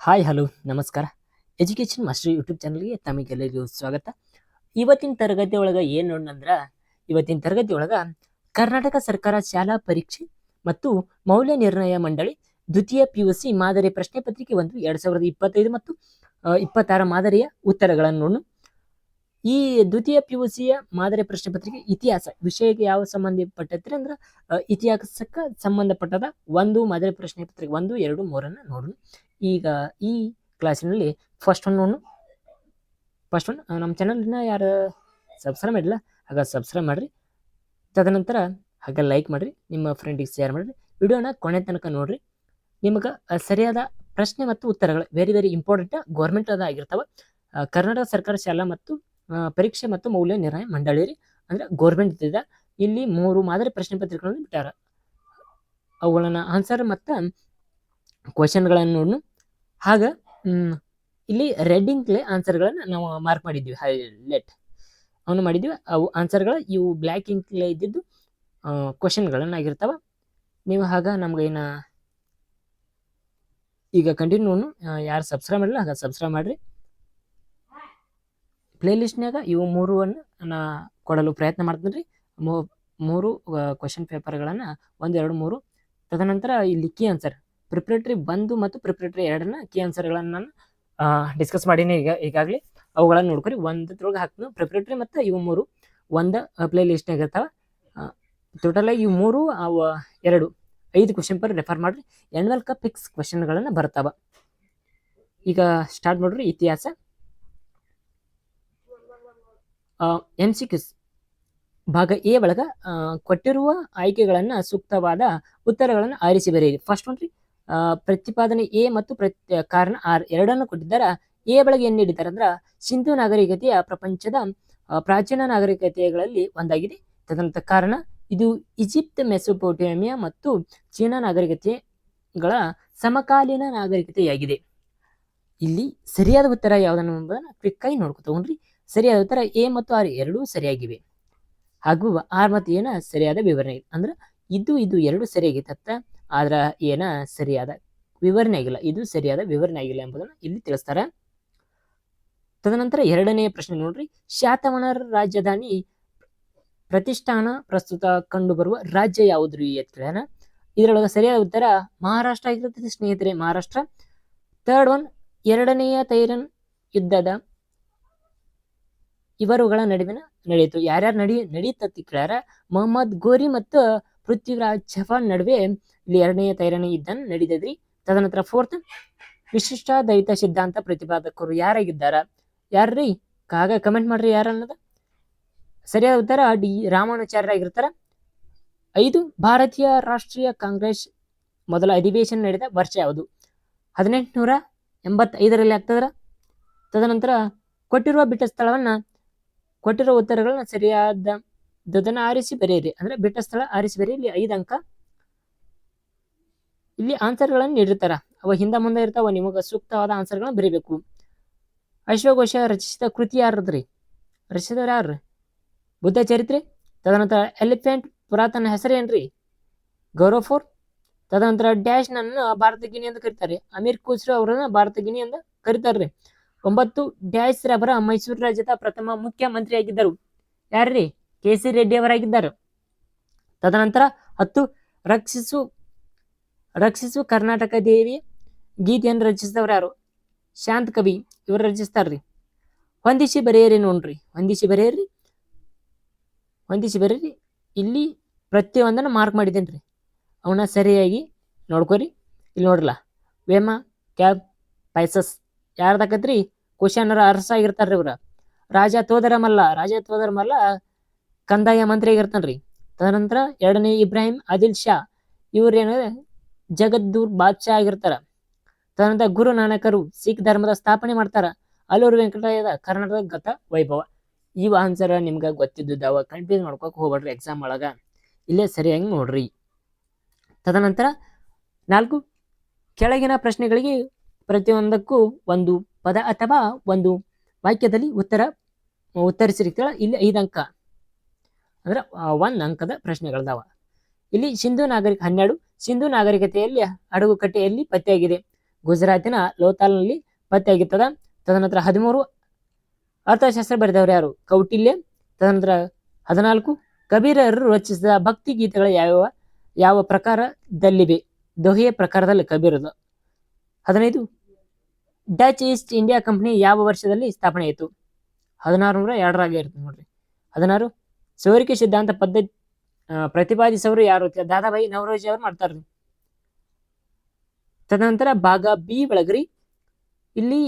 Hi, hello, ನಮಸ್ಕಾರ. Education master YouTube ಚಾನಲ್ಗೆ ತಮಗೆಲ್ಲರಿಗೂ ಸ್ವಾಗತ. ಇವತ್ತಿನ ತರಗತಿ ಒಳಗೆ ಏನು ನೋಡೋಣಂದ್ರೆ ಇವತ್ತಿನ ತರಗತಿ ಒಳಗೆ ಕರ್ನಾಟಕ ಸರ್ಕಾರ ಶಾಲಾ ಪರೀಕ್ಷೆ ಮತ್ತು ಮೌಲ್ಯ ನಿರ್ಣಯ ಮಂಡಳಿ ದ್ವಿತೀಯ ಪಿ ಯು ಸಿ ಮಾದರಿ ಪ್ರಶ್ನೆ ಪತ್ರಿಕೆ ಒಂದು ಎರಡು ಸಾವಿರದ ಇಪ್ಪತ್ತೈದು ಮತ್ತು ಇಪ್ಪತ್ತಾರ ಮಾದರಿಯ ಉತ್ತರಗಳನ್ನು ನೋಡು ಈ ದ್ವಿತೀಯ ಪಿ ಯು ಸಿಯ ಮಾದರಿ ಪ್ರಶ್ನೆ ಪತ್ರಿಕೆ ಇತಿಹಾಸ, ವಿಷಯಕ್ಕೆ ಯಾವ ಸಂಬಂಧಪಟ್ಟೈತ್ರಿ ಅಂದ್ರೆ ಇತಿಹಾಸಕ್ಕೆ ಸಂಬಂಧಪಟ್ಟದ ಒಂದು ಮಾದರಿ ಪ್ರಶ್ನೆ ಪತ್ರಿಕೆ, ಒಂದು, ಎರಡು, ಮೂರನ್ನ ನೋಡೋಣ. ಈಗ ಈ ಕ್ಲಾಸಿನಲ್ಲಿ ಫಸ್ಟ್ ಒನ್ ನೋಡೋಣ ಫಸ್ಟ್ ಒನ್ ನಮ್ಮ ಚಾನಲ್ನ ಯಾರು ಸಬ್ಸ್ಕ್ರೈಬ್ ಮಾಡಿಲ್ಲ ಹಾಗೆ ಸಬ್ಸ್ಕ್ರೈಬ್ ಮಾಡಿರಿ. ತದನಂತರ ಹಾಗೆ ಲೈಕ್ ಮಾಡಿರಿ, ನಿಮ್ಮ ಫ್ರೆಂಡಿಗೆ ಶೇರ್ ಮಾಡಿರಿ. ವಿಡಿಯೋನ ಕೊನೆ ತನಕ ನೋಡಿರಿ. ನಿಮಗೆ ಸರಿಯಾದ ಪ್ರಶ್ನೆ ಮತ್ತು ಉತ್ತರಗಳು ವೆರಿ ವೆರಿ ಇಂಪಾರ್ಟೆಂಟ್ ಗೌರ್ಮೆಂಟ್ ಅದ ಆಗಿರ್ತಾವ. ಕರ್ನಾಟಕ ಸರ್ಕಾರ ಶಾಲಾ ಮತ್ತು ಪರೀಕ್ಷೆ ಮತ್ತು ಮೌಲ್ಯ ನಿರ್ಣಯ ಮಂಡಳಿ ರೀ. ಅಂದ್ರೆ ಗೌರ್ಮೆಂಟ್ ಇದ್ದ ಇಲ್ಲಿ ಮೂರು ಮಾದರಿ ಪ್ರಶ್ನೆ ಪತ್ರಿಕೆಗಳನ್ನು ಬಿಟ್ಟಾರ. ಅವುಗಳನ್ನು ಆನ್ಸರ್ ಮತ್ತು ಕ್ವಶನ್ಗಳನ್ನು ನೋಡು ಆಗ ಇಲ್ಲಿ ಇಲ್ಲಿ ಇಂಕ್ಲೆ ಆನ್ಸರ್ಗಳನ್ನು ನಾವು ಮಾರ್ಕ್ ಮಾಡಿದ್ವಿ ಹೈಲೈಟ್ ಅವನು ಮಾಡಿದ್ವಿ, ಅವು ಆನ್ಸರ್ಗಳು ಇವು ಬ್ಲ್ಯಾಕ್ ಇಂಕ್ಲೆ ಇದ್ದಿದ್ದು ಕ್ವಶನ್ಗಳನ್ನಾಗಿರ್ತಾವೆ ನೀವು ಆಗ ನಮ್ಗೆ ಏನ ಈಗ ಕಂಟಿನ್ಯೂ ಯಾರು ಸಬ್ಸ್ಕ್ರೈಬ್ ಮಾಡಿಲ್ಲ ಆಗ ಸಬ್ಸ್ಕ್ರೈಬ್ ಮಾಡಿರಿ. ಪ್ಲೇ ಲಿಸ್ಟ್ನಾಗ ಇವು ಮೂರುವನ್ನು ನಾ ಕೊಡಲು ಪ್ರಯತ್ನ ಮಾಡ್ತೀನಿ ರೀ ಮೂರು ಕ್ವಶನ್ ಪೇಪರ್ಗಳನ್ನು ಒಂದು ಎರಡು ಮೂರು. ತದನಂತರ ಇಲ್ಲಿ ಕೀ ಆನ್ಸರ್ ಪ್ರಿಪ್ರೇಟರಿ ಬಂದು ಮತ್ತು ಪ್ರಿಪ್ರೇಟರಿ ಎರಡನ್ನ ಕೀ ಆನ್ಸರ್ಗಳನ್ನು ನಾನು ಡಿಸ್ಕಸ್ ಮಾಡೀನಿ ಈಗ ಈಗಾಗಲೇ. ಅವುಗಳನ್ನು ನೋಡ್ಕೊರಿ. ಒಂದ್ರೊಳಗೆ ಹಾಕ್ತೀನಿ. ಪ್ರಿಪ್ರೇಟರಿ ಮತ್ತು ಇವು ಮೂರು. ಒಂದು ಪ್ಲೇ ಲಿಸ್ಟ್ನಾಗ ಇರ್ತಾವೆ. ಟೋಟಲಾಗಿ ಇವು ಮೂರು ಅವು ಎರಡು ಐದು ಕ್ವಶನ್ ಪರ್ ರೆಫರ್ ಮಾಡಿರಿ. ಎನ್ವಲ್ ಕಪ್ ಫಿಕ್ಸ್ ಕ್ವಶನ್ಗಳನ್ನು ಬರ್ತಾವ. ಈಗ ಸ್ಟಾರ್ಟ್ ಮಾಡ್ರಿ. ಇತಿಹಾಸ. ಎಂ ಸಿ ಕ್ಯೂಸ್ ಭಾಗ ಎ ಒಳಗ ಕೊಟ್ಟಿರುವ ಆಯ್ಕೆಗಳನ್ನು ಸೂಕ್ತವಾದ ಉತ್ತರಗಳನ್ನು ಆರಿಸಿ ಬರೆಯಿರಿ. ಫಸ್ಟ್ ಆ, ಪ್ರತಿಪಾದನೆ ಎ ಮತ್ತು ಪ್ರತಿ, ಕಾರಣ ಆರ್ ಎರಡನ್ನು ಕೊಟ್ಟಿದ್ದಾರೆ. ಎ ಬಳಗೆ ಏನು ನೀಡಿದ್ದಾರೆ ಅಂದ್ರೆ ಸಿಂಧು ನಾಗರಿಕತೆಯ ಪ್ರಪಂಚದ ಪ್ರಾಚೀನ ನಾಗರಿಕತೆಗಳಲ್ಲಿ ಒಂದಾಗಿದೆ. ತದನಂತರ ಕಾರಣ, ಇದು ಈಜಿಪ್ಟ್ ಮೆಸೊಪೋಟೇಮಿಯಾ ಮತ್ತು ಚೀನಾ ನಾಗರಿಕತೆಗಳ ಸಮಕಾಲೀನ ನಾಗರಿಕತೆಯಾಗಿದೆ. ಇಲ್ಲಿ ಸರಿಯಾದ ಉತ್ತರ ಯಾವುದನ್ನು ಕ್ವಿಕ್ ಆಗಿ ನೋಡ್ಕೊ, ತಗೊಂಡ್ರಿ. ಸರಿಯಾದ ಉತ್ತರ ಎ ಮತ್ತು ಆರ್ ಎರಡೂ ಸರಿಯಾಗಿವೆ. ಹಾಗೂ ಆರ್ ಮತ್ತು ಏನ ಸರಿಯಾದ ವಿವರಣೆ. ಅಂದ್ರೆ, ಇದು ಇದು ಎರಡು ಸರಿಯಾಗಿತ್ತ ಆದ್ರ ಏನ ಸರಿಯಾದ ವಿವರಣೆ ಆಗಿಲ್ಲ. ಇದು ಸರಿಯಾದ ವಿವರಣೆ ಆಗಿಲ್ಲ ಎಂಬುದನ್ನು ಇಲ್ಲಿ ತಿಳಿಸ್ತಾರೆ. ತದನಂತರ ಎರಡನೆಯ ಪ್ರಶ್ನೆ ನೋಡ್ರಿ. ಶಾತವನರ ರಾಜಧಾನಿ ಪ್ರತಿಷ್ಠಾನ ಪ್ರಸ್ತುತ ಕಂಡುಬರುವ ರಾಜ್ಯ ಯಾವುದ್ರಿ ಕೇಳ್ಯಾನ. ಇದರೊಳಗೆ ಸರಿಯಾದ ಉತ್ತರ ಮಹಾರಾಷ್ಟ್ರ ಆಗಿರುತ್ತದೆ ಸ್ನೇಹಿತರೆ. ಮಹಾರಾಷ್ಟ್ರ ಥರ್ಡ್ ಒನ್ ಎರಡನೆಯ ತೈರನ್ ಯುದ್ಧದ ಇವರುಗಳ ನಡುವಿನ ನಡೆಯಿತು. ಯಾರ್ಯಾರು ನಡಿ, ನಡೀತತಿ ಕೇಳ್ಯಾರ? ಮೊಹಮ್ಮದ್ ಗೋರಿ ಮತ್ತು ಪೃಥ್ವಿರಾಜ್ ಚಫಾನ್ ನಡುವೆ ಇಲ್ಲಿ ಎರಡನೆಯ ತೈರನೇ ಯುದ್ಧ ನಡೀತದ್ರಿ. ತದನಂತರ ಫೋರ್ತ್ ವಿಶಿಷ್ಟ ದೈತ ಸಿದ್ಧಾಂತ ಪ್ರತಿಪಾದಕರು ಯಾರಾಗಿದ್ದಾರ? ಯಾರ್ರೀ? ಕಾಗ ಕಮೆಂಟ್ ಮಾಡ್ರಿ ಯಾರು ಅನ್ನೋದು. ಸರಿಯಾದ ಉತ್ತರ ಡಿ ರಾಮಾನುಚಾರ್ಯರಾಗಿರ್ತಾರ ಐದು ಭಾರತೀಯ ರಾಷ್ಟ್ರೀಯ ಕಾಂಗ್ರೆಸ್ ಮೊದಲ ಅಧಿವೇಶನ ನಡೆದ ವರ್ಷ ಯಾವುದು? ಹದಿನೆಂಟುನೂರ ಎಂಬತ್ತೈದರಲ್ಲಿ ಆಗ್ತದ್ರ? ತದನಂತರ ಕೊಟ್ಟಿರುವ ಬಿಟ್ಟ ಸ್ಥಳವನ್ನ, ಕೊಟ್ಟಿರುವ ಉತ್ತರಗಳನ್ನ ಸರಿಯಾದ ದದನ ಆರಿಸಿ ಬರೆಯಿರಿ. ಅಂದ್ರೆ ಬಿಟ್ಟ ಸ್ಥಳ ಆರಿಸಿ ಬರೀ ಇಲ್ಲಿ ಐದು ಅಂಕ. ಇಲ್ಲಿ ಆನ್ಸರ್ಗಳನ್ನು ನೀಡಿರ್ತಾರ. ಅವ ಹಿಂದ ಮುಂದೆ ಇರ್ತಾವ, ನಿಮಗೆ ಸೂಕ್ತವಾದ ಆನ್ಸರ್ಗಳನ್ನ ಬರೀಬೇಕು. ಅಶ್ವಘೋಷ ರಚಿಸಿದ ಕೃತಿ ಯಾರದ್ರಿ? ರಚಿಸಿದವ್ರು ಯಾರ್ರಿ? ಬುದ್ಧ ಚರಿತ್ರೆ? ತದನಂತರ ಎಲಿಫೆಂಟ್, ಪುರಾತನ ಹೆಸರೇನ್ರಿ ಗೌರವ ಫೋರ್ ತದನಂತರ ಡ್ಯಾಶ್ ನನ್ನ ಭಾರತ ಗಿನಿ ಅಂತ ಕರೀತಾರೆ. ಅಮೀರ್ ಕುಸ್ರು ಅವರನ್ನ ಭಾರತ ಗಿನಿ ಅಂತ ಕರೀತಾರ್ರಿ. ಒಂಬತ್ತು, ಡ್ಯಾಶ್ ರವರ ಮೈಸೂರು ರಾಜ್ಯದ ಪ್ರಥಮ ಮುಖ್ಯಮಂತ್ರಿಯಾಗಿದ್ದರು. ಯಾರ್ರಿ? ಕೆ ಸಿ ರೆಡ್ಡಿ ಅವರಾಗಿದ್ದಾರೆ. ತದನಂತರ ಹತ್ತು ರಕ್ಷಿಸು ರಕ್ಷಿಸು ಕರ್ನಾಟಕ ದೇವಿ, ಗೀತೆಯನ್ನು ರಚಿಸಿದವರು ಯಾರು? ಶಾಂತ್ ಕವಿ, ಇವರು ರಚಿಸ್ತಾರ್ರಿ. ಹೊಂದಿಸಿ ಬರೆಯಿರಿ ನೋಡ್ರಿ. ಹೊಂದಿಸಿ ಬರೆಯಿರಿ. ಹೊಂದಿಸಿ ಬರೀರಿ ಇಲ್ಲಿ ಪ್ರತಿಯೊಂದನ್ನು ಮಾರ್ಕ್ ಮಾಡಿದ್ದೇನೆ ರೀ ಅವನ್ನ ಸರಿಯಾಗಿ ನೋಡ್ಕೊರಿ. ಇಲ್ಲಿ ನೋಡ್ರಲ್ಲ, ವೇಮ, ಕ್ಯಾಬ್, ಪೈಸಸ್, ಯಾರ್ದಾಕತ್ರಿ? ಕುಶಾನರ ಅರಸ ಆಗಿರ್ತಾರ್ರಿ ಇವ್ರ. ರಾಜ ತೋದರಮಲ್ಲ, ರಾಜ ತೋದರ ಮಲ್ಲ ಕಂದಾಯ ಮಂತ್ರಿಯಾಗಿರ್ತಾನ್ರಿ ತದನಂತರ ಎರಡನೇ ಇಬ್ರಾಹಿಂ ಆದಿಲ್ ಶಾ ಇವ್ರೇನು ಜಗದ್ದೂರ್ ಬಾದ್ಶಾ ಆಗಿರ್ತಾರ. ತದನಂತರ ಗುರು ನಾನಕರು ಸಿಖ್ ಧರ್ಮದ ಸ್ಥಾಪನೆ ಮಾಡ್ತಾರ. ಅಲ್ಲೂರು ವೆಂಕಟಯ್ಯದ ಕರ್ನಾಟಕದ ಗತ ವೈಭವ. ಇವು ಆನ್ಸರ್ ನಿಮ್ಗೆ ಗೊತ್ತಿದ್ದಾವ ಕನ್ಫ್ಯೂಸ್ ಮಾಡ್ಕೊಕ್ ಹೋಗ್ಬೇಡ್ರಿ ಎಕ್ಸಾಮ್ ಒಳಗ. ಇಲ್ಲೇ ಸರಿಯಾಗಿ ನೋಡ್ರಿ. ತದನಂತರ ನಾಲ್ಕು ಕೆಳಗಿನ ಪ್ರಶ್ನೆಗಳಿಗೆ ಪ್ರತಿಯೊಂದಕ್ಕೂ ಒಂದು ಪದ ಅಥವಾ ಒಂದು ವಾಕ್ಯದಲ್ಲಿ ಉತ್ತರ, ಉತ್ತರಿಸಿರಿ ಇಲ್ಲಿ ಐದು ಅಂಕ. ಅಂದ್ರೆ ಒಂದು ಅಂಕದ ಪ್ರಶ್ನೆಗಳದಾವ. ಇಲ್ಲಿ ಸಿಂಧು ನಾಗರಿಕ ಹನ್ನೆರಡು, ಸಿಂಧು ನಾಗರಿಕತೆಯಲ್ಲಿ ಹಡಗುಕಟ್ಟೆಯಲ್ಲಿ ಪತ್ತೆಯಾಗಿದೆ. ಗುಜರಾತಿನ ಲೋತಾಲ್ನಲ್ಲಿ ಪತ್ತೆಯಾಗಿರ್ತದ. ತದನಂತರ ಹದಿಮೂರು, ಅರ್ಥಶಾಸ್ತ್ರ ಬರೆದವರು ಯಾರು? ಕೌಟಿಲ್ಯ. ತದನಂತರ ಹದಿನಾಲ್ಕು, ಕಬೀರರು ರಚಿಸಿದ ಭಕ್ತಿ ಗೀತೆಗಳು ಯಾವ ಯಾವ ಪ್ರಕಾರದಲ್ಲಿವೆ? ದೊಹೆಯ ಪ್ರಕಾರದಲ್ಲಿ ಕಬೀರದು. ಹದಿನೈದು ಡಚ್ ಈಸ್ಟ್ ಇಂಡಿಯಾ ಕಂಪನಿ ಯಾವ ವರ್ಷದಲ್ಲಿ ಸ್ಥಾಪನೆ ಆಯಿತು ಹದಿನಾರು ನೂರ ಎರಡರಾಗೆ ಇರ್ತದೆ ನೋಡ್ರಿ. ಹದಿನಾರು ಸೋರಿಕೆ ಸಿದ್ಧಾಂತ ಪದ್ಧತಿ ಪ್ರತಿಪಾದಿಸೋರು ಯಾರು ದಾದಾಬಾಯಿ ನವರೋಜಿ ಅವ್ರು ಮಾಡ್ತಾರ್ರಿ ತದನಂತರ ಭಾಗ ಬಿ ಒಳಗ್ರಿ, ಇಲ್ಲಿ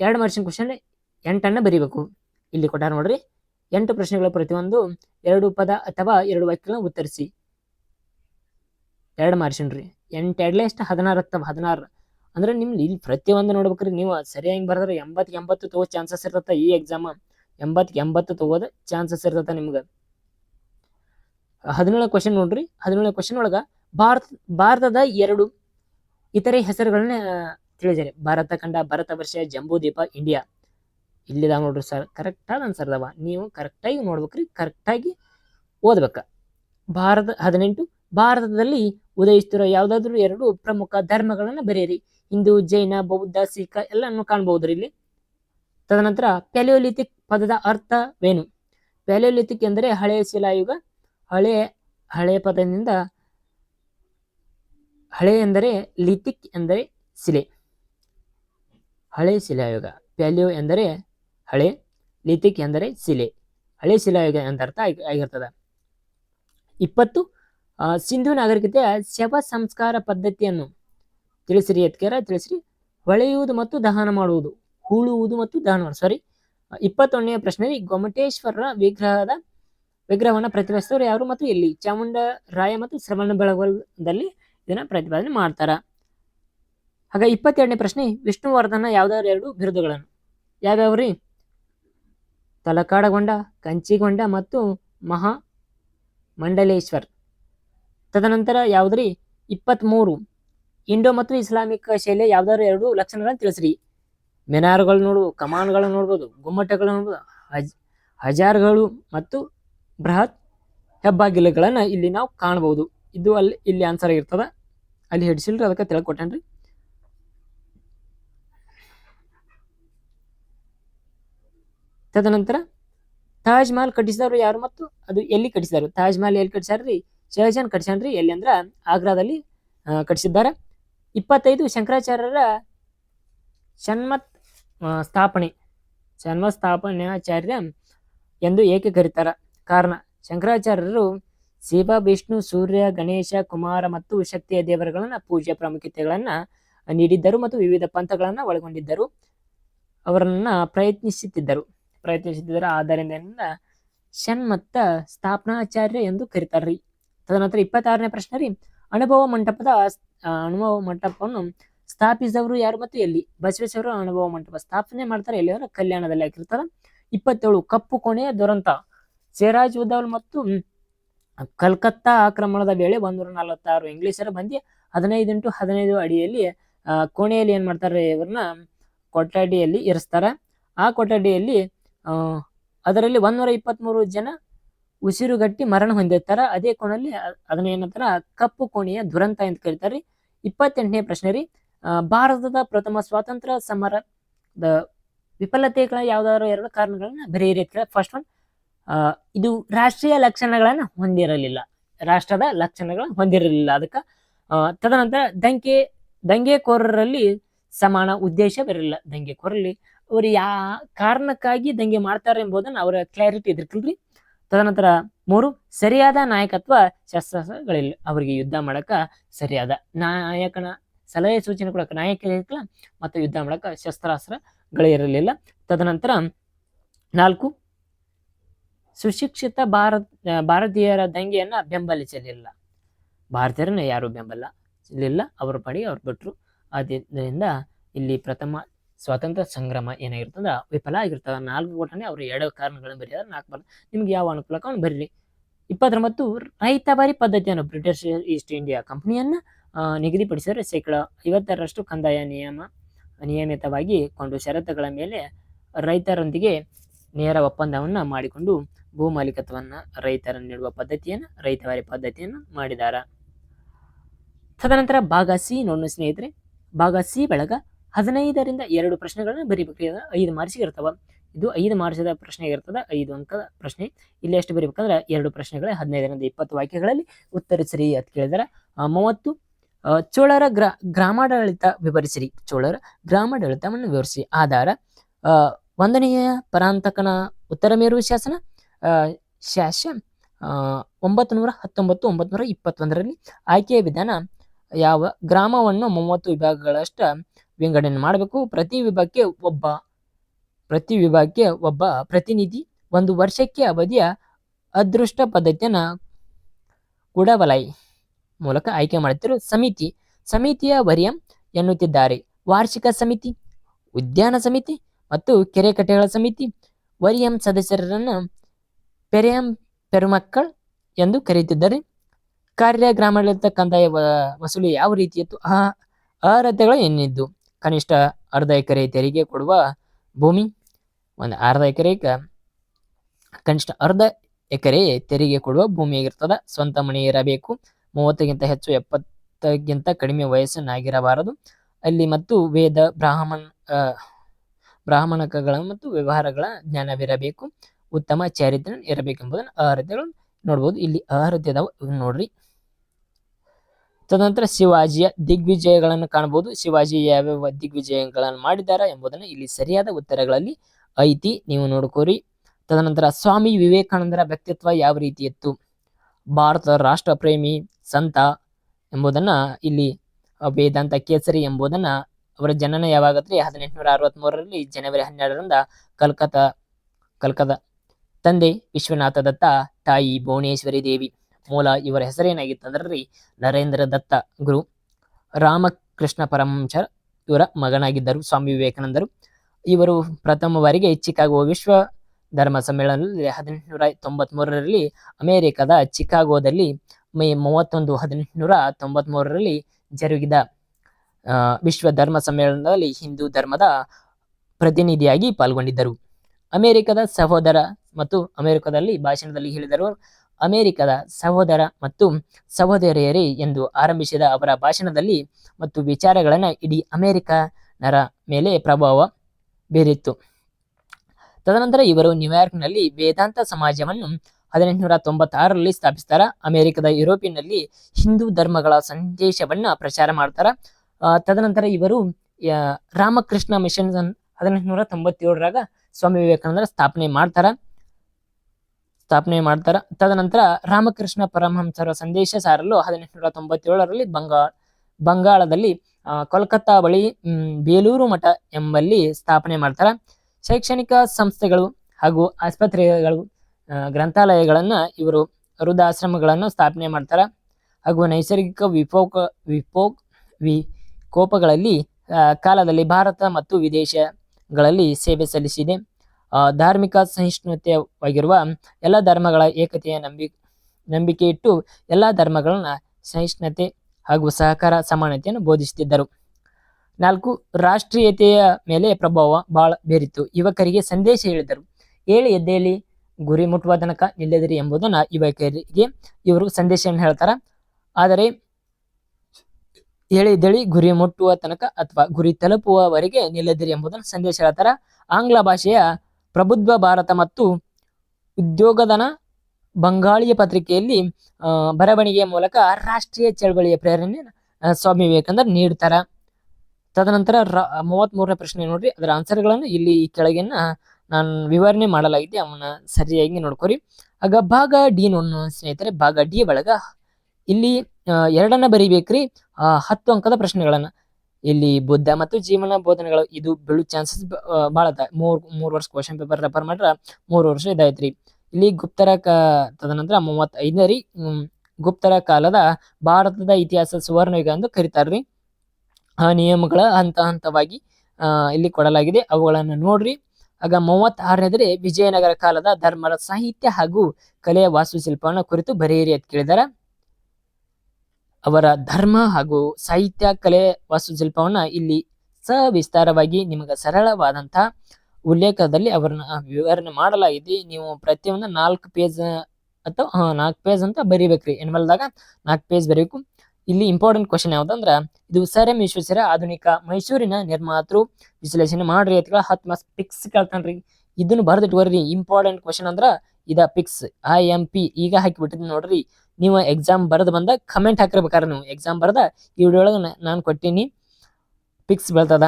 ಎರಡು ಮಾರ್ಷನ್ ಕ್ವಶನ್ ಎಂಟನ್ನ ಬರಿಬೇಕು. ಇಲ್ಲಿ ಕೊಟ್ಟಾರ ನೋಡ್ರಿ, ಎಂಟು ಪ್ರಶ್ನೆಗಳ ಪ್ರತಿಯೊಂದು ಎರಡು ಪದ ಅಥವಾ ಎರಡು ವಾಕ್ಯಗಳನ್ನ ಉತ್ತರಿಸಿ. ಎರಡು ಮಾರ್ಷನ್ ರೀ, ಎಂಟು ಎರಡಲೇ ಎಷ್ಟು ಹದಿನಾರು ಅಥವಾ ಹದಿನಾರು. ಅಂದ್ರೆ ನಿಮ್ಗೆ ಇಲ್ಲಿ ಪ್ರತಿಯೊಂದು ನೋಡ್ಬೇಕ್ರಿ, ನೀವು ಸರಿಯಾಗಿ ಬರೆದ್ರೆ ಎಂಬತ್ತಿಗೆ ಎಂಬತ್ತು ತೋ ಚಾನ್ಸಸ್ ಇರ್ತತ್ತ ಈ ಎಕ್ಸಾಮ್ ಎಂಬತ್ತಿಗೆ ಎಂಬತ್ತು ತಗೋದ ಚಾನ್ಸಸ್ ಇರ್ತದೆ ನಿಮ್ಗೆ. ಹದಿನೇಳು ಕ್ವಶನ್ ನೋಡ್ರಿ. ಹದಿನೇಳು ಕ್ವಶನ್ ಒಳಗ ಭಾರತ, ಭಾರತದ ಎರಡು ಇತರೆ ಹೆಸರುಗಳನ್ನ ತಿಳಿದರೆ. ಭಾರತ ಖಂಡ, ಭಾರತ ವರ್ಷ ಜಂಬೂದೀಪ ಇಂಡಿಯಾ ಇಲ್ಲಿದಾವ ನೋಡ್ರಿ ಸರ್ ಕರೆಕ್ಟಾದ ಆನ್ಸರ್ ಅದಾವ. ನೀವು ಕರೆಕ್ಟಾಗಿ ನೋಡ್ಬೇಕ್ರಿ. ಕರೆಕ್ಟಾಗಿ ಓದ್ಬೇಕ. ಭಾರತ ಹದಿನೆಂಟು, ಭಾರತದಲ್ಲಿ ಉದಯಿಸ್ತಿರೋ ಯಾವುದಾದ್ರೂ ಎರಡು ಪ್ರಮುಖ ಧರ್ಮಗಳನ್ನ ಬರೆಯಿರಿ. ಹಿಂದೂ, ಜೈನ, ಬೌದ್ಧ, ಸಿಖ್ ಎಲ್ಲಾನು ಕಾಣಬಹುದ್ರಿ ಇಲ್ಲಿ. ತದನಂತರ ಪ್ಯಾಲಿಯೋಲಿಥಿಕ್ ಪದದ ಅರ್ಥವೇನು ಪ್ಯಾಲಿಯೋಲಿಥಿಕ್ ಎಂದರೆ ಹಳೆಯ ಶಿಲಾಯುಗ, ಹಳೆ ಹಳೆಯ ಪದದಿಂದ ಹಳೆ ಎಂದರೆ ಲಿಥಿಕ್ ಎಂದರೆ ಶಿಲೆ. ಹಳೆ ಶಿಲಾಯುಗ, ಪ್ಯಾಲಿಯೋ ಎಂದರೆ ಹಳೆ, ಲಿಥಿಕ್ ಎಂದರೆ ಶಿಲೆ. ಹಳೆ ಶಿಲಾಯುಗ ಅಂತ ಅರ್ಥ ಆಗಿ- ಆಗಿರ್ತದ. ಇಪ್ಪತ್ತು ಸಿಂಧು ನಾಗರಿಕತೆಯ ಶವ ಸಂಸ್ಕಾರ ಪದ್ಧತಿಯನ್ನು ತಿಳಿಸಿರಿ ಎತ್ಕೇರ ತಿಳಿಸಿರಿ. ಹೊಳೆಯುವುದು ಮತ್ತು ದಹನ ಮಾಡುವುದು, ಹೂಳುವುದು ಮತ್ತು ದಹನ ಮಾಡುವುದು ಸಾರಿ ಇಪ್ಪತ್ತೊಂದನೆಯ ಪ್ರಶ್ನೆ ಗೊಮಟೇಶ್ವರರ ವಿಗ್ರಹದ ವಿಗ್ರಹವನ್ನು ಪ್ರತಿಭಟಿಸಿದವರು ಯಾರು ಮತ್ತು ಎಲ್ಲಿ? ಚಾಮುಂಡ ರಾಯ ಮತ್ತು ಶ್ರವಣ ಬೆಳಗೊಳದಲ್ಲಿ ಇದನ್ನ ಪ್ರತಿಪಾದನೆ ಮಾಡ್ತಾರ. ಹಾಗ ಇಪ್ಪತ್ತೆರಡನೇ ಪ್ರಶ್ನೆ, ವಿಷ್ಣುವರ್ಧನ ಯಾವ್ದಾದ್ರು ಎರಡು ಬಿರುದುಗಳನ್ನು. ರೀ ತಲಕಾಡಗೊಂಡ, ಕಂಚಿಗೊಂಡ ಮತ್ತು ಮಹಾ ಮಂಡಲೇಶ್ವರ್ ತದನಂತರ ಯಾವ್ದ್ರಿ? ಇಪ್ಪತ್ತ್ಮೂರು. ಇಂಡೋ ಮತ್ತು ಇಸ್ಲಾಮಿಕ್ ಶೈಲಿಯ ಯಾವ್ದಾದ್ರು ಎರಡು ಲಕ್ಷಣಗಳನ್ನು ತಿಳಿಸ್ರಿ. ಮಿನಾರ್ಗಳು ನೋಡ್ಬೋದು ಕಮಾನ್ಗಳನ್ನು ನೋಡ್ಬೋದು ಗುಮ್ಮಟಗಳು ನೋಡ್ಬೋದು ಹಜ್ ಹಜಾರ್ಗಳು ಮತ್ತು ಬೃಹತ್ ಹೆಬ್ಬಾಗಿಲುಗಳನ್ನು ಇಲ್ಲಿ ನಾವು ಕಾಣಬಹುದು ಇದು ಅಲ್ಲಿ ಇಲ್ಲಿ ಆನ್ಸರ್ ಆಗಿರ್ತದ ಅಲ್ಲಿ ಹಿಡ್ಸಿಲ್ರಿ ಅದಕ್ಕೆ ತಿಳ್ಕೊಟ್ಟೇನ್ರಿ. ತದನಂತರ ತಾಜ್ ಮಹಲ್ ಕಟ್ಟಿಸಿದವರು ಯಾರು ಮತ್ತು ಅದು ಎಲ್ಲಿ ಕಟ್ಟಿಸಿದರು? ತಾಜ್ ಮಹಲ್ ಎಲ್ಲಿ ಕಟ್ಟಿಸ್ಯಾರ್ರಿ? ಶಹಜಾನ್ ಕಟ್ಟಿಸ್ಯಾನ್ರಿ ಎಲ್ಲಿ ಅಂದ್ರ ಆಗ್ರಾದಲ್ಲಿ ಕಟ್ಟಿಸಿದ್ದಾರೆ. ಇಪ್ಪತ್ತೈದು ಶಂಕರಾಚಾರ್ಯರ ಆ, ಸ್ಥಾಪನೆ. ಜನ್ಮ ಸ್ಥಾಪನಾಚಾರ್ಯ ಎಂದು ಏಕೆ ಕರೀತಾರ? ಕಾರಣ, ಶಂಕರಾಚಾರ್ಯರು ಶಿವ, ವಿಷ್ಣು, ಸೂರ್ಯ, ಗಣೇಶ, ಕುಮಾರ ಮತ್ತು ಶಕ್ತಿಯ ದೇವರುಗಳನ್ನ ಪೂಜೆ ಪ್ರಾಮುಖ್ಯತೆಗಳನ್ನು ನೀಡಿದ್ದರು ಮತ್ತು ವಿವಿಧ ಪಂಥಗಳನ್ನು ಒಳಗೊಂಡಿದ್ದರು. ಅವರನ್ನ ಪ್ರಯತ್ನಿಸುತ್ತಿದ್ದರು. ಪ್ರಯತ್ನಿಸುತ್ತಿದ್ದರು ಆದ್ದರಿಂದ ಷಣ್ಮತ್ತ ಸ್ಥಾಪನಾಚಾರ್ಯ ಎಂದು ಕರೀತಾರ್ರಿ. ತದನಂತರ ಇಪ್ಪತ್ತಾರನೇ ಪ್ರಶ್ನೆ ರೀ, ಅನುಭವ ಮಂಟಪದ ಅನುಭವ ಮಂಟಪವನ್ನು ಸ್ಥಾಪಿಸಿದವರು ಯಾರು ಮತ್ತು ಎಲ್ಲಿ? ಬಸವೇಶ್ವರ ಅನುಭವ ಮಂಟಪ ಸ್ಥಾಪನೆ ಮಾಡ್ತಾರೆ. ಎಲ್ಲಿ ಅಂದ್ರೆ ಕಲ್ಯಾಣದಲ್ಲಿ ಹಾಕಿರ್ತಾರೆ. ಇಪ್ಪತ್ತೇಳು ಕಪ್ಪು ಕೋಣೆಯ ದುರಂತ. ಸಿರಾಜ್ ಉದ್ದವಲ್ ಮತ್ತು ಕಲ್ಕತ್ತಾ ಆಕ್ರಮಣದ ವೇಳೆ ಒಂದೂರ ನಲವತ್ತಾರು ಇಂಗ್ಲಿಷರ ಬಂದು ಹದಿನೈದು ಇಂಟು ಹದಿನೈದು ಅಡಿಯಲ್ಲಿ ಕೋಣೆಯಲ್ಲಿ ಏನ್ ಮಾಡ್ತಾರೆ ಇವ್ರನ್ನ? ಕೊಠಡಿಯಲ್ಲಿ ಇರಿಸ್ತಾರೆ. ಆ ಕೊಠಡಿಯಲ್ಲಿ ಅದರಲ್ಲಿ ಒಂದೂರ ಇಪ್ಪತ್ಮೂರು ಜನ ಉಸಿರುಗಟ್ಟಿ ಮರಣ ಹೊಂದಿರ್ತಾರೆ. ಅದೇ ಕೋಣಲ್ಲಿ ಅದನ್ನ ಏನಂತಾರ ಕಪ್ಪು ಕೋಣೆಯ ದುರಂತ ಅಂತ ಕರೀತಾರೆ. ಇಪ್ಪತ್ತೆಂಟನೇ ಪ್ರಶ್ನೆ ರೀ. ಭಾರತದ ಪ್ರಥಮ ಸ್ವಾತಂತ್ರ್ಯ ಸಮರದ ವಿಫಲತೆಗಳ ಯಾವ್ದಾದ್ರು ಎರಡು ಕಾರಣಗಳನ್ನ ಬರೆಯಿರಿ ಫಸ್ಟ್ ಒನ್ ಇದು ರಾಷ್ಟ್ರೀಯ ಲಕ್ಷಣಗಳನ್ನ ಹೊಂದಿರಲಿಲ್ಲ. ರಾಷ್ಟ್ರದ ಲಕ್ಷಣಗಳನ್ನ ಹೊಂದಿರಲಿಲ್ಲ ಅದಕ್ಕೆ. ತದನಂತರ ದಂಗೆ, ದಂಗೆಕೋರರಲ್ಲಿ ಸಮಾನ ಉದ್ದೇಶವಿರಲಿಲ್ಲ ದಂಗೆಕೋರಲ್ಲಿ ಅವರು ಯಾ ಕಾರಣಕ್ಕಾಗಿ ದಂಗೆ ಮಾಡ್ತಾರೆ ಎಂಬುದನ್ನ ಅವರ ಕ್ಲಾರಿಟಿ ಇದ್ರಿಕಲ್ರಿ ತದನಂತರ ಮೂರು, ಸರಿಯಾದ ನಾಯಕತ್ವ ಶಸ್ತ್ರಗಳಿಲ್ಲ ಅವರಿಗೆ ಯುದ್ಧ ಮಾಡಕ ಸರಿಯಾದ ನಾಯಕನ ಸಲಹೆ ಸೂಚನೆ ಕೊಡಕ್ಕೆ ನಾಯಕ ಇರ್ಲಿಲ್ಲ, ಮತ್ತು ಯುದ್ಧ ಮಾಡಕ ಶಸ್ತ್ರಾಸ್ತ್ರಗಳಿರಲಿಲ್ಲ ತದನಂತರ ನಾಲ್ಕು, ಸುಶಿಕ್ಷಿತ ಭಾರತ, ಭಾರತೀಯರ ದಂಗೆಯನ್ನ ಬೆಂಬಲಿಸಲಿಲ್ಲ. ಭಾರತೀಯರನ್ನ ಯಾರು ಬೆಂಬಲಿಸಲಿಲ್ಲ, ಅವರ ಪಡಿ ಅವ್ರು ಬಿಟ್ರು. ಆದ್ದರಿಂದ ಇಲ್ಲಿ ಪ್ರಥಮ ಸ್ವಾತಂತ್ರ್ಯ ಸಂಗ್ರಾಮ ಏನಾಗಿರ್ತದ ವಿಫಲ ಆಗಿರ್ತದ. ನಾಲ್ಕು ಘಟನೆ ಅವರು ಎರಡು ಕಾರಣಗಳನ್ನು ಬರೀ ನಾಲ್ಕು ಬರ, ನಿಮ್ಗೆ ಯಾವ ಅನುಕೂಲಕ್ಕೆ ಅವ್ನು ಬರೀರಿ ಇಪ್ಪತ್ತೊಂಬತ್ತು ರೈತಬಾರಿ ಪದ್ಧತಿಯನ್ನು ಬ್ರಿಟಿಷ್ ಈಸ್ಟ್ ಇಂಡಿಯಾ ಕಂಪನಿಯನ್ನ ನಿಗದಿಪಡಿಸಿದರೆ ಶೇಕಡ ಐವತ್ತರಷ್ಟು ಕಂದಾಯ ನಿಯಮ, ನಿಯಮಿತವಾಗಿ ಕೊಂಡು ಷರತ್ತುಗಳ ಮೇಲೆ ರೈತರೊಂದಿಗೆ ನೇರ ಒಪ್ಪಂದವನ್ನು ಮಾಡಿಕೊಂಡು ಭೂ ಮಾಲೀಕತ್ವವನ್ನು ರೈತರನ್ನು ನೀಡುವ ಪದ್ಧತಿಯನ್ನು, ರೈತವಾರಿ ಪದ್ಧತಿಯನ್ನು ಮಾಡಿದಾರ. ತದನಂತರ ಭಾಗ ಸಿ ನೋಡೋಣ ಸ್ನೇಹಿತರೆ, ಭಾಗ ಸಿ ಬಳಗ ಹದಿನೈದರಿಂದ ಎರಡು ಪ್ರಶ್ನೆಗಳನ್ನು ಬರೀಬೇಕು ಐದು ಮಾರ್ಕ್ಸಿಗೆ ಇರ್ತಾವ. ಇದು ಐದು ಮಾರ್ಸದ ಪ್ರಶ್ನೆ ಇರ್ತದೆ, ಐದು ಅಂಕದ ಪ್ರಶ್ನೆ. ಇಲ್ಲಿ ಎಷ್ಟು ಬರೀಬೇಕಂದ್ರೆ ಎರಡು ಪ್ರಶ್ನೆಗಳೇ ಹದಿನೈದರಿಂದ ಇಪ್ಪತ್ತು ವಾಕ್ಯಗಳಲ್ಲಿ ಉತ್ತರಿಸಿರಿ ಅಂತ ಕೇಳಿದಾರೆ. ಮೂವತ್ತು ಚೋಳರ ಗ್ರಾ, ಗ್ರಾಮಾಡಳಿತ ವಿವರಿಸಿರಿ. ಚೋಳರ ಗ್ರಾಮಾಡಳಿತವನ್ನು ವಿವರಿಸಿ ಆಧಾರ ಒಂದನೆಯ ಪರಾಂತಕನ ಉತ್ತರ ಮೇರು ಶಾಸನ ಶಾಸ ಒಂಬತ್ತು ನೂರ ಹತ್ತೊಂಬತ್ತು ಒಂಬತ್ತು ನೂರ ಇಪ್ಪತ್ತೊಂದರಲ್ಲಿ ಆಯ್ಕೆಯ ವಿಧಾನ ಯಾವ? ಗ್ರಾಮವನ್ನು ಮೂವತ್ತು ವಿಭಾಗಗಳಷ್ಟ ವಿಂಗಡಣೆ ಮಾಡಬೇಕು. ಪ್ರತಿ ವಿಭಾಗಕ್ಕೆ ಒಬ್ಬ, ಪ್ರತಿ ವಿಭಾಗಕ್ಕೆ ಒಬ್ಬ ಪ್ರತಿನಿಧಿ, ಒಂದು ವರ್ಷಕ್ಕೆ ಅವಧಿಯ ಅದೃಷ್ಟ ಪದ್ಧತಿಯನ್ನ ಗುಡವಲೈ ಮೂಲಕ ಆಯ್ಕೆ ಮಾಡುತ್ತಿರುವ ಸಮಿತಿ, ಸಮಿತಿಯ ವರಿಯಂ ಎನ್ನುತ್ತಿದ್ದಾರೆ. ವಾರ್ಷಿಕ ಸಮಿತಿ, ಉದ್ಯಾನ ಸಮಿತಿ ಮತ್ತು ಕೆರೆ ಕಟ್ಟೆಗಳ ಸಮಿತಿ. ವರಿಯಂ ಸದಸ್ಯರನ್ನು ಪೆರೆಯಂ ಪೆರುಮಕ್ಕಳ್ ಎಂದು ಕರೆಯುತ್ತಿದ್ದಾರೆ, ಕಾರ್ಯ ಗ್ರಾಮಾಡಳಿತ ಕಂದಾಯ ವಸೂಲಿ ಯಾವ ರೀತಿಯತ್ತು ಆ, ಅರ್ಹತೆಗಳು ಏನಿದ್ದು? ಕನಿಷ್ಠ ಅರ್ಧ ಎಕರೆ ತೆರಿಗೆ ಕೊಡುವ ಭೂಮಿ, ಒಂದು ಅರ್ಧ ಎಕರೆಗೆ ಕನಿಷ್ಠ ಅರ್ಧ ಎಕರೆ ತೆರಿಗೆ ಕೊಡುವ ಭೂಮಿಯಾಗಿರ್ತದ ಸ್ವಂತ ಮನೆ ಇರಬೇಕು. ಮೂವತ್ತಕ್ಕಿಂತ ಹೆಚ್ಚು ಎಪ್ಪತ್ತಕ್ಕಿಂತ ಕಡಿಮೆ ವಯಸ್ಸನ್ನಾಗಿರಬಾರದು. ಅಲ್ಲಿ ಮತ್ತು ವೇದ, ಬ್ರಾಹ್ಮಣ ಬ್ರಾಹ್ಮಣಕಗಳ ಮತ್ತು ವ್ಯವಹಾರಗಳ ಜ್ಞಾನವಿರಬೇಕು. ಉತ್ತಮ ಚಾರಿತ್ರ್ಯ ಇರಬೇಕೆಂಬುದನ್ನು ಅರ್ಹತೆಗಳು ನೋಡ್ಬೋದು. ಇಲ್ಲಿ ಅರ್ಹತೆ ಅದಾವ ನೋಡ್ರಿ. ತದನಂತರ ಶಿವಾಜಿಯ ದಿಗ್ವಿಜಯಗಳನ್ನು ಕಾಣಬಹುದು ಶಿವಾಜಿ ಯಾವ್ಯಾವ ದಿಗ್ವಿಜಯಗಳನ್ನು ಮಾಡಿದ್ದಾರೆ ಎಂಬುದನ್ನು ಇಲ್ಲಿ ಸರಿಯಾದ ಉತ್ತರಗಳಲ್ಲಿ ಐತಿ. ನೀವು ನೋಡ್ಕೋರಿ. ತದನಂತರ ಸ್ವಾಮಿ ವಿವೇಕಾನಂದರ ವ್ಯಕ್ತಿತ್ವ ಯಾವ ರೀತಿ ಇತ್ತು ಭಾರತದ ರಾಷ್ಟ್ರ ಪ್ರೇಮಿ ಸಂತ ಎಂಬುದನ್ನು ಇಲ್ಲಿ ವೇದಾಂತ ಕೇಸರಿ ಎಂಬುದನ್ನು ಅವರ ಜನನ ಯಾವಾಗತ್ರಿ? ಹದಿನೆಂಟುನೂರ ಅರವತ್ಮೂರರಲ್ಲಿ ಜನವರಿ ಹನ್ನೆರಡರಿಂದ ಕಲ್ಕತ್ತಾ ಕಲ್ಕತ್ತಾ ತಂದೆ ವಿಶ್ವನಾಥ ದತ್ತ ತಾಯಿ ಭುವನೇಶ್ವರಿ ದೇವಿ. ಮೂಲ ಇವರ ಹೆಸರೇನಾಗಿತ್ತು ಅಂದ್ರೆ ನರೇಂದ್ರ ದತ್ತ ಗುರು. ರಾಮಕೃಷ್ಣ ಪರಮಂಶ ಇವರ ಮಗನಾಗಿದ್ದರು, ಸ್ವಾಮಿ ವಿವೇಕಾನಂದರು. ಇವರು ಪ್ರಥಮ ಬಾರಿಗೆ ಚಿಕಾಗೋ ವಿಶ್ವ ಧರ್ಮ ಸಮ್ಮೇಳನದಲ್ಲಿ ಹದಿನೆಂಟುನೂರ ತೊಂಬತ್ಮೂರರಲ್ಲಿ ಅಮೆರಿಕದ ಚಿಕಾಗೋದಲ್ಲಿ ಮೇ ಮೂವತ್ತೊಂದು ಹದಿನೆಂಟುನೂರ ತೊಂಬತ್ಮೂರರಲ್ಲಿ ಜರುಗಿದ ವಿಶ್ವ ಧರ್ಮ ಸಮ್ಮೇಳನದಲ್ಲಿ ಹಿಂದೂ ಧರ್ಮದ ಪ್ರತಿನಿಧಿಯಾಗಿ ಪಾಲ್ಗೊಂಡಿದ್ದರು. ಅಮೆರಿಕದ ಸಹೋದರ ಮತ್ತು ಅಮೆರಿಕದಲ್ಲಿ ಭಾಷಣದಲ್ಲಿ ಹೇಳಿದರು, ಅಮೆರಿಕದ ಸಹೋದರ ಮತ್ತು ಸಹೋದರಿಯರೇ ಎಂದು ಆರಂಭಿಸಿದ ಅವರ ಭಾಷಣದಲ್ಲಿ ಮತ್ತು ವಿಚಾರಗಳನ್ನು ಇಡೀ ಅಮೆರಿಕನರ ಮೇಲೆ ಪ್ರಭಾವ ಬೀರಿತ್ತು. ತದನಂತರ ಇವರು ನ್ಯೂಯಾರ್ಕ್ನಲ್ಲಿ ವೇದಾಂತ ಸಮಾಜವನ್ನು ಹದಿನೆಂಟುನೂರ ತೊಂಬತ್ತಾರರಲ್ಲಿ ಸ್ಥಾಪಿಸ್ತಾರ. ಅಮೆರಿಕದ ಯುರೋಪಿನಲ್ಲಿ ಹಿಂದೂ ಧರ್ಮಗಳ ಸಂದೇಶವನ್ನ ಪ್ರಚಾರ ಮಾಡ್ತಾರ. ತದನಂತರ ಇವರು ರಾಮಕೃಷ್ಣ ಮಿಷನ್ ಹದಿನೆಂಟುನೂರ ತೊಂಬತ್ತೇಳರಾಗ ಸ್ವಾಮಿ ವಿವೇಕಾನಂದರ ಸ್ಥಾಪನೆ ಮಾಡ್ತಾರ. ಸ್ಥಾಪನೆ ಮಾಡ್ತಾರ. ತದನಂತರ ರಾಮಕೃಷ್ಣ ಪರಮಹಂಸರ ಸಂದೇಶ ಸಾರಲು ಹದಿನೆಂಟುನೂರ ತೊಂಬತ್ತೇಳರಲ್ಲಿ ಬಂಗಾಳ ಬಂಗಾಳದಲ್ಲಿ ಕೋಲ್ಕತ್ತಾ ಬಳಿ ಬೇಲೂರು ಮಠ ಎಂಬಲ್ಲಿ ಸ್ಥಾಪನೆ ಮಾಡ್ತಾರ. ಶೈಕ್ಷಣಿಕ ಸಂಸ್ಥೆಗಳು ಹಾಗೂ ಆಸ್ಪತ್ರೆಗಳು ಗ್ರಂಥಾಲಯಗಳನ್ನ ಇವರು ವೃದ್ಧಾಶ್ರಮಗಳನ್ನು ಸ್ಥಾಪನೆ ಮಾಡ್ತಾರೆ. ಹಾಗೂ ನೈಸರ್ಗಿಕ ವಿಪೋಕ ವಿಪೋ ವಿಕೋಪಗಳಲ್ಲಿ ಕೋಪಗಳಲ್ಲಿ ಕಾಲದಲ್ಲಿ ಭಾರತ ಮತ್ತು ವಿದೇಶಗಳಲ್ಲಿ ಸೇವೆ ಸಲ್ಲಿಸಿದೆ. ಧಾರ್ಮಿಕ ಸಹಿಷ್ಣುತೆವಾಗಿರುವ ಎಲ್ಲ ಧರ್ಮಗಳ ಏಕತೆಯ ನಂಬಿ ನಂಬಿಕೆ ಇಟ್ಟು ಎಲ್ಲ ಧರ್ಮಗಳನ್ನ ಸಹಿಷ್ಣುತೆ ಹಾಗೂ ಸಹಕಾರ ಸಮಾನತೆಯನ್ನು ಬೋಧಿಸುತ್ತಿದ್ದರು. ನಾಲ್ಕು, ರಾಷ್ಟ್ರೀಯತೆಯ ಮೇಲೆ ಪ್ರಭಾವ ಬಹಳ ಬೇರಿತ್ತು. ಯುವಕರಿಗೆ ಸಂದೇಶ ಹೇಳಿದರು. ಹೇಳಿ ಎದ್ದೇಳಿ ಗುರಿ ಮುಟ್ಟುವ ತನಕ ನಿಲ್ಲದಿರಿ ಎಂಬುದನ್ನ ಯುವಕರಿಗೆ ಇವರು ಸಂದೇಶವನ್ನು ಹೇಳ್ತಾರ. ಆದರೆ ಹೇಳಿದಳಿ ಗುರಿ ಮುಟ್ಟುವ ತನಕ ಅಥವಾ ಗುರಿ ತಲುಪುವವರೆಗೆ ನಿಲ್ಲದಿರಿ ಎಂಬುದನ್ನು ಸಂದೇಶ ಹೇಳ್ತಾರ. ಆಂಗ್ಲ ಭಾಷೆಯ ಪ್ರಬುದ್ಧ ಭಾರತ ಮತ್ತು ಉದ್ಯೋಗದನ ಬಂಗಾಳಿಯ ಪತ್ರಿಕೆಯಲ್ಲಿ ಬರವಣಿಗೆಯ ಮೂಲಕ ರಾಷ್ಟ್ರೀಯ ಚಳವಳಿಯ ಪ್ರೇರಣೆ ಸ್ವಾಮಿ ವಿವೇಕಾನಂದರು ನೀಡ್ತಾರ. ತದನಂತರ ರ, ಮೂವತ್ಮೂರನೇ ಪ್ರಶ್ನೆ ನೋಡ್ರಿ. ಅದರ ಆನ್ಸರ್ಗಳನ್ನು ಇಲ್ಲಿ ಈ ಕೆಳಗಿನ ನಾನು ವಿವರಣೆ ಮಾಡಲಾಗಿದೆ ಅವನ್ನ ಸರಿಯಾಗಿ ನೋಡ್ಕೊರಿ. ಆಗ ಭಾಗ ಡಿ ನೋಡೋಣ ಸ್ನೇಹಿತರೆ ಭಾಗ ಡಿ ಒಳಗ ಇಲ್ಲಿ ಎರಡನ್ನ ಬರಿಬೇಕ್ರಿ. ಆ, ಹತ್ತು ಅಂಕದ ಪ್ರಶ್ನೆಗಳನ್ನ. ಇಲ್ಲಿ ಬುದ್ಧ ಮತ್ತು ಜೀವನ ಬೋಧನೆಗಳು ಇದು ಬೀಳು ಚಾನ್ಸಸ್ ಭಾಳ ಅದ. ಮೂರು ಮೂರು ವರ್ಷ ಕ್ವಶನ್ ಪೇಪರ್ ರೆಫರ್ ಮಾಡ್ರ ಮೂರು ವರ್ಷ ಇದಾಯ್ತ್ರಿ. ಇಲ್ಲಿ ಗುಪ್ತರ ಕ ತದನಂತರ ಮೂವತ್ತೈದನೇ ರೀ. ಗುಪ್ತರ ಕಾಲದ ಭಾರತದ ಇತಿಹಾಸ ಸುವರ್ಣ ಯುಗ ಎಂದು ಕರೀತಾರ್ರಿ. ಆ ನಿಯಮಗಳ ಹಂತ ಹಂತವಾಗಿ ಇಲ್ಲಿ ಕೊಡಲಾಗಿದೆ. ಅವುಗಳನ್ನು ನೋಡ್ರಿ. ಆಗ ಮೂವತ್ತಾರನೇದ್ರೆ ವಿಜಯನಗರ ಕಾಲದ ಧರ್ಮದ ಸಾಹಿತ್ಯ ಹಾಗೂ ಕಲೆಯ ವಾಸ್ತುಶಿಲ್ಪವನ್ನು ಕುರಿತು ಬರೆಯಿರಿ ಅಂತ ಕೇಳಿದಾರೆ. ಅವರ ಧರ್ಮ ಹಾಗೂ ಸಾಹಿತ್ಯ, ಕಲೆ, ವಾಸ್ತುಶಿಲ್ಪವನ್ನ ಇಲ್ಲಿ ಸವಿಸ್ತಾರವಾಗಿ ನಿಮಗೆ ಸರಳವಾದಂತಹ ಉಲ್ಲೇಖದಲ್ಲಿ ಅವರನ್ನ ವಿವರಣೆ ಮಾಡಲಾಗಿದೆ. ನೀವು ಪ್ರತಿಯೊಂದು ನಾಲ್ಕು ಪೇಜ್ ಅಥವಾ ನಾಲ್ಕು ಪೇಜ್ ಅಂತ ಬರಿಬೇಕ್ರಿ. ಎನ್ವಲ್ದಾಗ ನಾಲ್ಕು ಪೇಜ್ ಬರೀಬೇಕು. ಇಲ್ಲಿ ಇಂಪಾರ್ಟೆಂಟ್ ಕ್ವಶನ್ ಯಾವುದಂದ್ರೆ, ಇದು ಸರ್ ಎಂ ವಿಶ್ವೇಶ್ವರ ಆಧುನಿಕ ಮೈಸೂರಿನ ನಿರ್ಮಾತೃ ವಿಶ್ಲೇಷಣೆ ಮಾಡ್ರಿ ಅಥವಾ ಹತ್ತು ಮಾಸ್ ಪಿಕ್ಸ್ ಕೇಳ್ತಾನ್ರಿ. ಇದನ್ನು ಬರ್ದಿಟ್ಕೋರಿ ಇಂಪಾರ್ಟೆಂಟ್ ಕ್ವಶನ್ ಅಂದ್ರೆ ಇದ ಪಿಕ್ಸ್ ಐ ಎಂ ಪಿ ಈಗ ಹಾಕಿಬಿಟ್ಟಿದ್ ನೋಡ್ರಿ. ನೀವು ಎಕ್ಸಾಮ್ ಬರೆದು ಬಂದ ಕಮೆಂಟ್ ಹಾಕಿರ್ಬೇಕಾರೆ ನೀವು. ಎಕ್ಸಾಮ್ ಬರೆದ ಈ ವಿಡಿಯೋ ಒಳಗೆ ನಾನು ಕೊಟ್ಟೀನಿ. ಪಿಕ್ಸ್ ಬೀಳ್ತದ.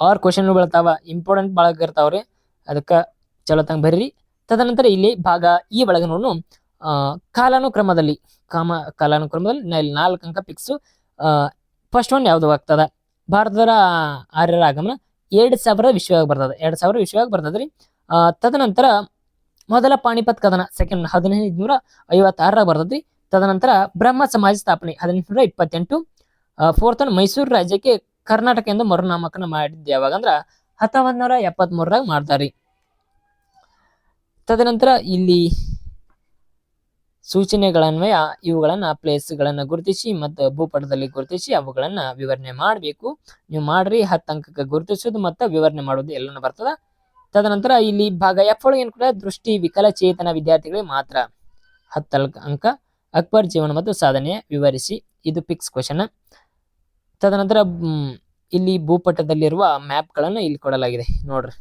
ಆರ್ ಕ್ವಶನ್ ಬೀಳ್ತಾವ. ಇಂಪಾರ್ಟೆಂಟ್ ಭಾಳ ಇರ್ತಾವ್ರಿ. ಅದಕ್ಕೆ ಚಲೋ ತಂಗ ಬರ್ರಿ. ತದನಂತರ ಇಲ್ಲಿ ಭಾಗ ಈ ಒಳಗೆ ನೋಡು ಕಾಲಾನುಕ್ರಮದಲ್ಲಿ, ಕಾಮ, ಕಾಲಾನುಕ್ರಮದಲ್ಲಿ ನಾಲ್ಕು ಅಂಕ ಪಿಕ್ಸು ಫಸ್ಟ್ ಒನ್ ಯಾವುದು ಆಗ್ತದ? ಭಾರತದ ಆರ್ಯರ ಆಗಮನ ಎರಡು ಸಾವಿರ ವಿಶ್ವವಾಗಿ ಬರ್ತದೆ. ಎರಡು ಸಾವಿರ ವಿಶ್ವವಾಗಿ ಬರ್ತದ್ರಿ. ತದನಂತರ ಮೊದಲ ಪಾಣಿಪತ್ ಕದನ ಸೆಕೆಂಡ್ ಹದಿನೈದು ನೂರ ಐವತ್ತಾರರಾಗ ಬರ್ತದ್ರಿ. ತದನಂತರ ಬ್ರಹ್ಮ ಸಮಾಜ ಸ್ಥಾಪನೆ, ಹದಿನೆಂಟುನೂರ ಇಪ್ಪತ್ತೆಂಟು. ಫೋರ್ತ್ ಮೈಸೂರು ರಾಜ್ಯಕ್ಕೆ ಕರ್ನಾಟಕ ಎಂದು ಮರುನಾಮಕರಣ ಮಾಡಿದ್ದು ಯಾವಾಗ ಅಂದ್ರ ಹತ್ತೊಂಬತ್ತು ನೂರ ಎಪ್ಪತ್ತ್ ಮೂರರಾಗ ಮಾಡ್ತಾರಿ ತದನಂತರ ಇಲ್ಲಿ ಸೂಚನೆಗಳನ್ವಯ ಇವುಗಳನ್ನ ಪ್ಲೇಸ್ಗಳನ್ನು ಗುರುತಿಸಿ ಮತ್ತು ಭೂಪಟದಲ್ಲಿ ಗುರುತಿಸಿ ಅವುಗಳನ್ನ ವಿವರಣೆ ಮಾಡಬೇಕು. ನೀವು ಮಾಡ್ರಿ, ಹತ್ತು ಅಂಕಕ್ಕೆ ಗುರುತಿಸೋದು ಮತ್ತು ವಿವರಣೆ ಮಾಡೋದು ಎಲ್ಲನೂ ಬರ್ತದೆ. ತದನಂತರ ಇಲ್ಲಿ ಭಾಗ ಎಫ್ ಒಳಗೆ ಏನು ಕೂಡ ದೃಷ್ಟಿ ವಿಕಲಚೇತನ ವಿದ್ಯಾರ್ಥಿಗಳಿಗೆ ಮಾತ್ರ. ಹತ್ತು ಅಂಕ, ಅಕ್ಬರ್ ಜೀವನ ಮತ್ತು ಸಾಧನೆ ವಿವರಿಸಿ. ಇದು ಫಿಕ್ಸ್ ಕ್ವಶನ್ ತದನಂತರ ಇಲ್ಲಿ ಭೂಪಟದಲ್ಲಿರುವ ಮ್ಯಾಪ್ಗಳನ್ನು ಇಲ್ಲಿ ಕೊಡಲಾಗಿದೆ. ನೋಡ್ರಿ.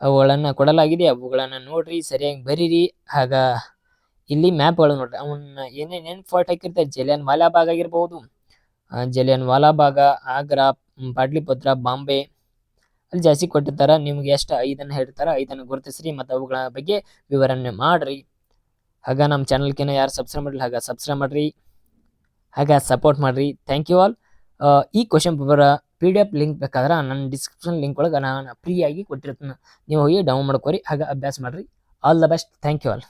ಅವುಗಳನ್ನು ಕೊಡಲಾಗಿದೆ. ಅವುಗಳನ್ನು ನೋಡ್ರಿ, ಸರಿಯಾಗಿ ಬರೀರಿ. ಆಗ ಇಲ್ಲಿ ಮ್ಯಾಪ್ಗಳು ನೋಡ್ರಿ. ಅವನ್ನ ಏನೇನೇನು ಫೋರ್ಟ್ ಹಾಕಿರ್ತಾರೆ? ಜಲಿಯನ್ ವಾಲಾಬಾಗ್ ಆಗಿರ್ಬೋದು ಆ, ಜಲಿಯನ್ ವಾಲಾಬಾಗ ಆಗ್ರಾ ಮ್, ಪಾಟ್ಲಿಪುತ್ರ ಬಾಂಬೆ ಅಲ್ಲಿ ಜಾಸ್ತಿ ಕೊಟ್ಟಿರ್ತಾರೆ. ನಿಮ್ಗೆ ಎಷ್ಟು ಐದನ್ನು ಹೇಳ್ತಾರ? ಐದನ್ನು ಗುರುತಿಸ್ರಿ ಮತ್ತು ಅವುಗಳ ಬಗ್ಗೆ ವಿವರಣೆ ಮಾಡ್ರಿ. ಹಾಗ ನಮ್ಮ ಚಾನಲ್ಕಿನ್ನ ಯಾರು ಸಬ್ಸ್ಕ್ರೈಬ್ ಮಾಡಿಲ್ಲ ಹಾಗೆ ಸಬ್ಸ್ಕ್ರೈಬ್ ಮಾಡ್ರಿ. ಹಾಗೆ ಸಪೋರ್ಟ್ ಮಾಡ್ರಿ. ಥ್ಯಾಂಕ್ ಯು ಆಲ್ ಈ question paper P D F link ಬೇಕಾದ್ರೆ ನನ್ನ ಡಿಸ್ಕ್ರಿಪ್ಷನ್ ಲಿಂಕ್ ಒಳಗೆ ನಾನು ಫ್ರೀಯಾಗಿ ಕೊಟ್ಟಿರ್ತೀನಿ. ನೀವು ಹೋಗಿ ಡೌನ್ ಮಾಡ್ಕೊರಿ. ಹಾಗೆ ಅಭ್ಯಾಸ ಮಾಡ್ರಿ. All the best thank you all